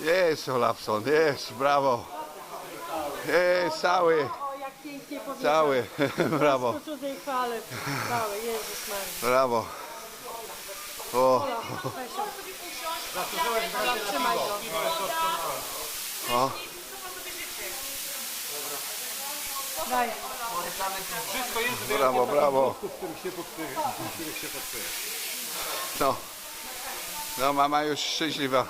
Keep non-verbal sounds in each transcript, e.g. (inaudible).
Jest Olafson, jest, brawo. Jest cały, O, jak pięknie powiedział. cały, (laughs) brawo, Po cudzej chwale. Cały, Jezus Maria. brawo. O, go. o, Daj. brawo, brawo. No, no mama już szczęśliwa.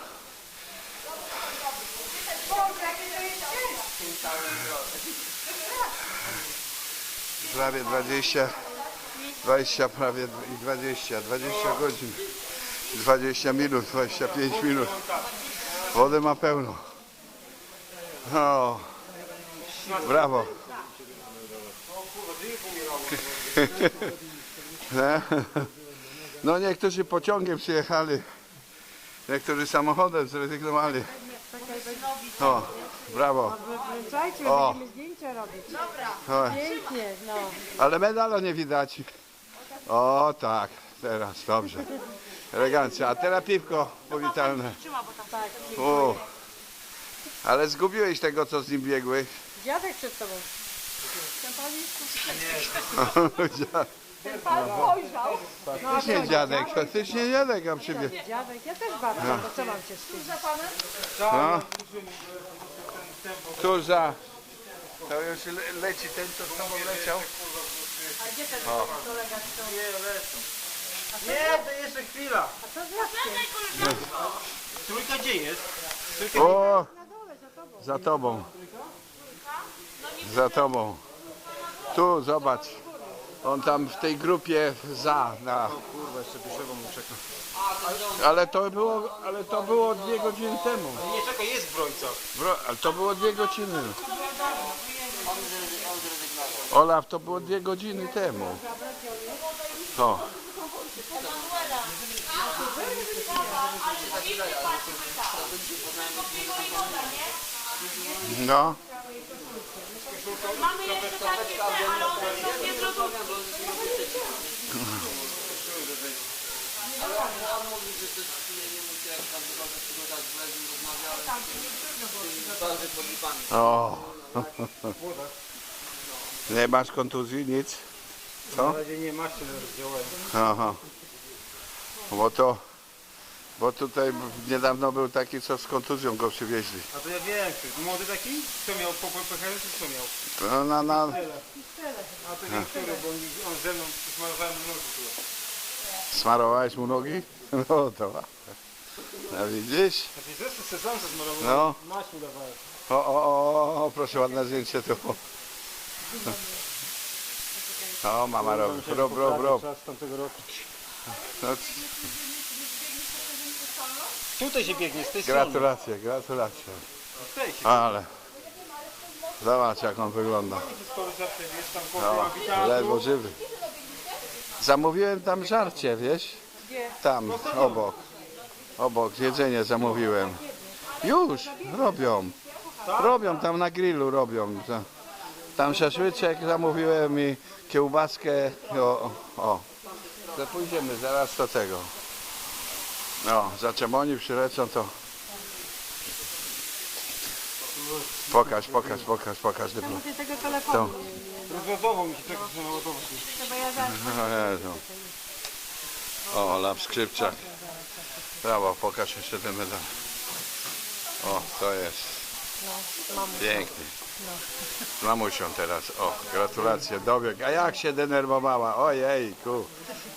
Prawie 20, 20 prawie i 20, 20 godzin, 20 minut, 25 minut. Wody ma pełno. O, brawo. Nie? (laughs) No niektórzy pociągiem przyjechali, niektórzy samochodem zrezygnowali. O, brawo. Wręczajcie, O. będziemy zdjęcia robić. O, Pięknie, no. ale medalu nie widać. O tak, teraz dobrze. Elegancja. A teraz piwko powitalne. Tak. O, ale zgubiłeś tego, co z nim biegłeś. Dziadek przed tobą. Faktycznie dziadek, faktycznie dziadek, a przybie. Dziadek, ja też babcia, bo co mam cię wstydzić? No. Cóż za... To już le- leci ten, co z tobą leciał. Nie, to jeszcze chwila. A co z Jackiem? Trójka gdzie jest? O! Za tobą. Za tobą. Tu, zobacz. On tam w tej grupie za. Na. Kurwa, jeszcze piszewą mu czekam. Ale to było, ale to było dwie godziny temu. Nie, czekaj, jest zbrojca. Bro, ale to było dwie godziny. Olaf, to było dwie godziny temu. O. No. Mamy jeszcze takie te, ale one są nie zrobione. O. (laughs) Nie masz kontuzji, nic? Co? Na razie nie masz się rozdziałałem. Aha. Bo to, bo tutaj niedawno był taki, co z kontuzją go przywieźli. A to ja wiem, czy młody taki? Co miał? Po czy co miał? To na, na, A to nie który, bo on, on ze mną smarowałem nogi tu. smarowałeś mu nogi? (laughs) No to ładnie. No widzisz? A ty zresztą se sam zasmarowałem. No. Maś mu dawałem. O, o, o, o, proszę, ładne zdjęcie tu. O, mama robi. Rob, rob, rob. Czas tamtego roku. No, Tutaj się biegnie, z tej strony. gratulacje, gratulacje. Z tej się Ale zobacz jak on wygląda. Skoro zawsze jest tam No, amfiteatru. ledwo żywy. Zamówiłem tam żarcie, wiesz? Tam, obok. Obok, jedzenie zamówiłem. Już, robią. Robią, tam na grillu robią. Ta- Tam szaszłyczek zamówiłem i kiełbaskę. O, o. To pójdziemy zaraz do tego. No, zaczem oni przylecą to... Pokaż, pokaż, pokaż, pokaż dyplom. Muszę tego telefonu. Rozładował mi się tak, że naładował. Trzeba ja zaraz. No. O, lap skrzypczak. Brawo, pokaż jeszcze ten medal. O, to jest. Piękny. Z mamusią teraz. O, gratulacje, dobieg. A jak się denerwowała? Ojejku.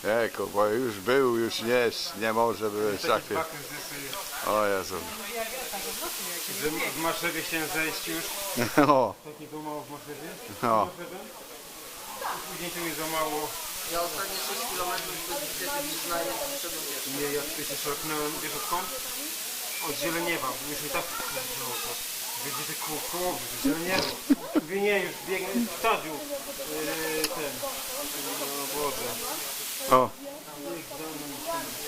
Jejku, bo już był, już jest, nie może. Bakry z O Jezu. że w Marszewie chciałem zejść już. O, Tak nie było mało w Marszewie. o. Później to mi za mało. Ja ostatnie 6 km wiesz. Nie, ja tutaj się szarpnąłem, wiesz odkąd? Od Zieleniewa, bo już mi tak wkurzyło to. Gdzie te koło, Zieleniewo. Mówię, nie, już biegnę w stadiu. Yy, ten. No. O,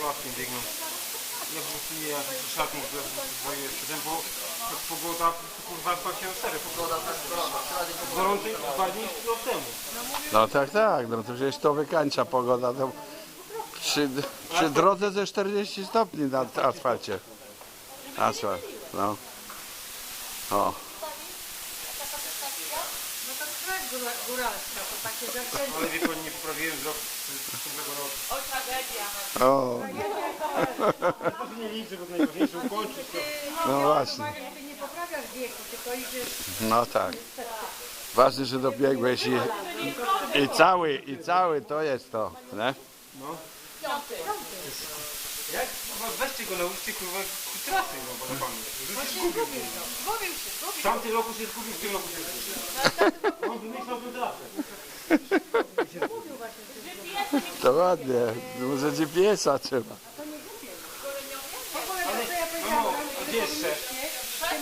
łapkiem biegną. Ja po prostu nie, ja się szatną w lewo swoje przedem, bo jak pogoda, kurwa płaciłem serio. Pogoda tak Gorący dwa dni rok temu. no tak, tak, no to przecież to wykańcza pogoda. To przy, przy drodze ze 40 stopni na asfalcie. Asfalt. No. O, No to krew góra- góralska, to takie zakręty. Ale wie pan, nie poprawiłem wzroku z z tamtego roku. O, tragedia. O, To nie liczy, bo najważniejsze ukończyć to. no właśnie. Ty nie poprawiasz wieku, tylko idziesz... No tak. Ważne, że dobiegłeś i, i cały, i cały to jest to, nie? No. Jak? Weźcie go, nauczcie kurwa trasy, no bo na pamięć. Że się zgubił. Zgubił się, W zgubił. tamtym roku się zgubił, w tym roku się zgubił. On wymyślał tę trasę. (laughs) To ładnie. Może GPS-a trzeba.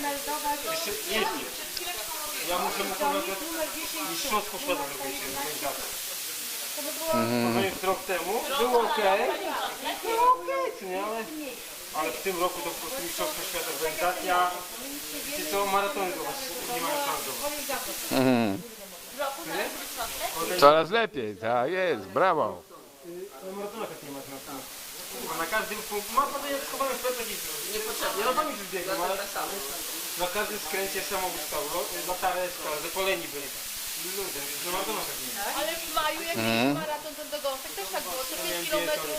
Meldować, Jeszcze jeździ. Ja muszę mu kurwa mistrzostwo świata zrobić organizacji. To jest rok temu. Było co nie? Ale, ale w tym roku to po prostu mistrzostwo świata organizacja. Wiecie co? Maratony do was nie mają szans do was. Mhm. Organizacja Coraz lepiej, tak jest, brawo. Na maratonach tak nie ma na tym. Kurwa, Na każdym punkcie. Ma pan schowane w plecach i niepotrzebnie. Ja na pamięć już biegam, ale na każdym skręcie samochód stał. Latarę stał, zapoleni byli. Ludzie, więc na maratonach tak nie ma. Ale w maju, jak jest maraton ten do Gąsek, też tak było. Co 5 kilometrów,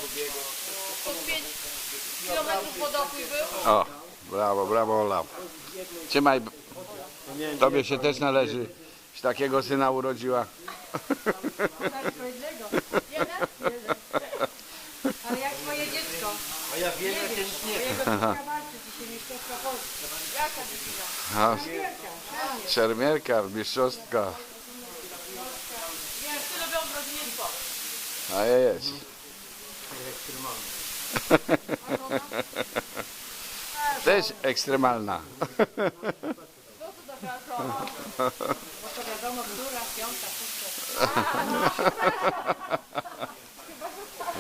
co 5 kilometrów podopój był. O, brawo, brawo Ola. Trzymaj, No tobie się też należy. że Takiego syna urodziła. (laughs) co innego. Ale jak twoje dziecko, A ja wiem, jak ja nic nie wiem. jego dziecka walczy dzisiaj mistrzostwa Polski. Jaka dziewczyna? A, Szermierka, mistrzostka. Wszyscy lubią w rodzinie sport. A (laughs) jest. Też ekstremalna. (laughs)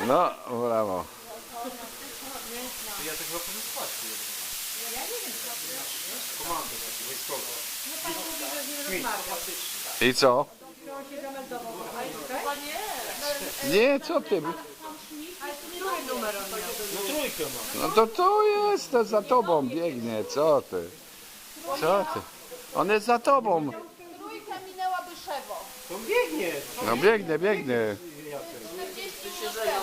No, brawo. Ja to chyba spać. Ja nie wiem. Komandę taki wojskowy. No pan mówi, że z nim rozmawiał. I co? To on się zameldował. A jest tutaj? Chyba nie. Nie, co ty? No trójkę mam. No to tu jest, to za tobą biegnie, co ty? Co ty? On jest za tobą. Trójka minęła Byszewo. To biegnie. No biegnie, biegnie. 40 się zajął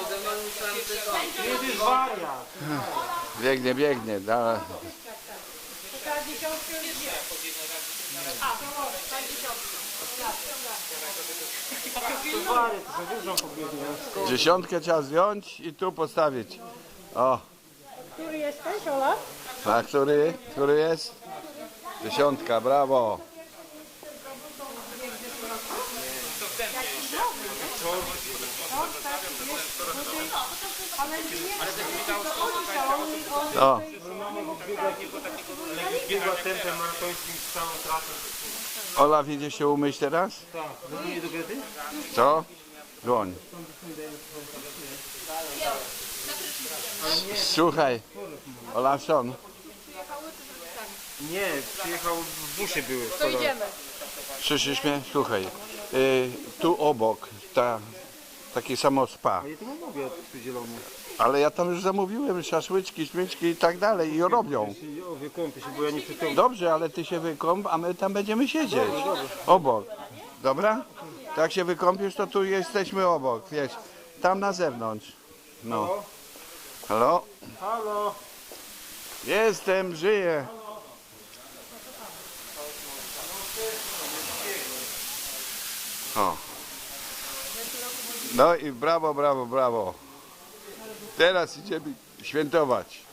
dziesiątkę już sobie wyżą pobiegnie. Dziesiątkę trzeba zdjąć i tu postawić. O, Który jesteś, Ola? a który? Który jest? Dziesiątka, brawo. Nie O, Ale biegła tempem maratońskim z całą trasą. Ola, idzie się umyć teraz? Tak. Wezmij do Grety? Co? Dłoń. Słuchaj, Olafson, Nie, przyjechał w busie były. To idziemy. słyszysz mnie? Słuchaj, y, tu obok, ta, takie samo spa, ja to mówię, zielony. ale ja tam już zamówiłem szaszłyczki, śmieczki i tak dalej i robią. O, wykąpię się, bo ja nie przytomny. Dobrze, ale ty się wykąp, a my tam będziemy siedzieć. Obok. Dobra? Tak się wykąpisz, to tu jesteśmy obok, wiesz, tam na zewnątrz. No. Halo? Halo. Jestem, żyję. O. No i brawo, brawo, brawo. Teraz idziemy świętować.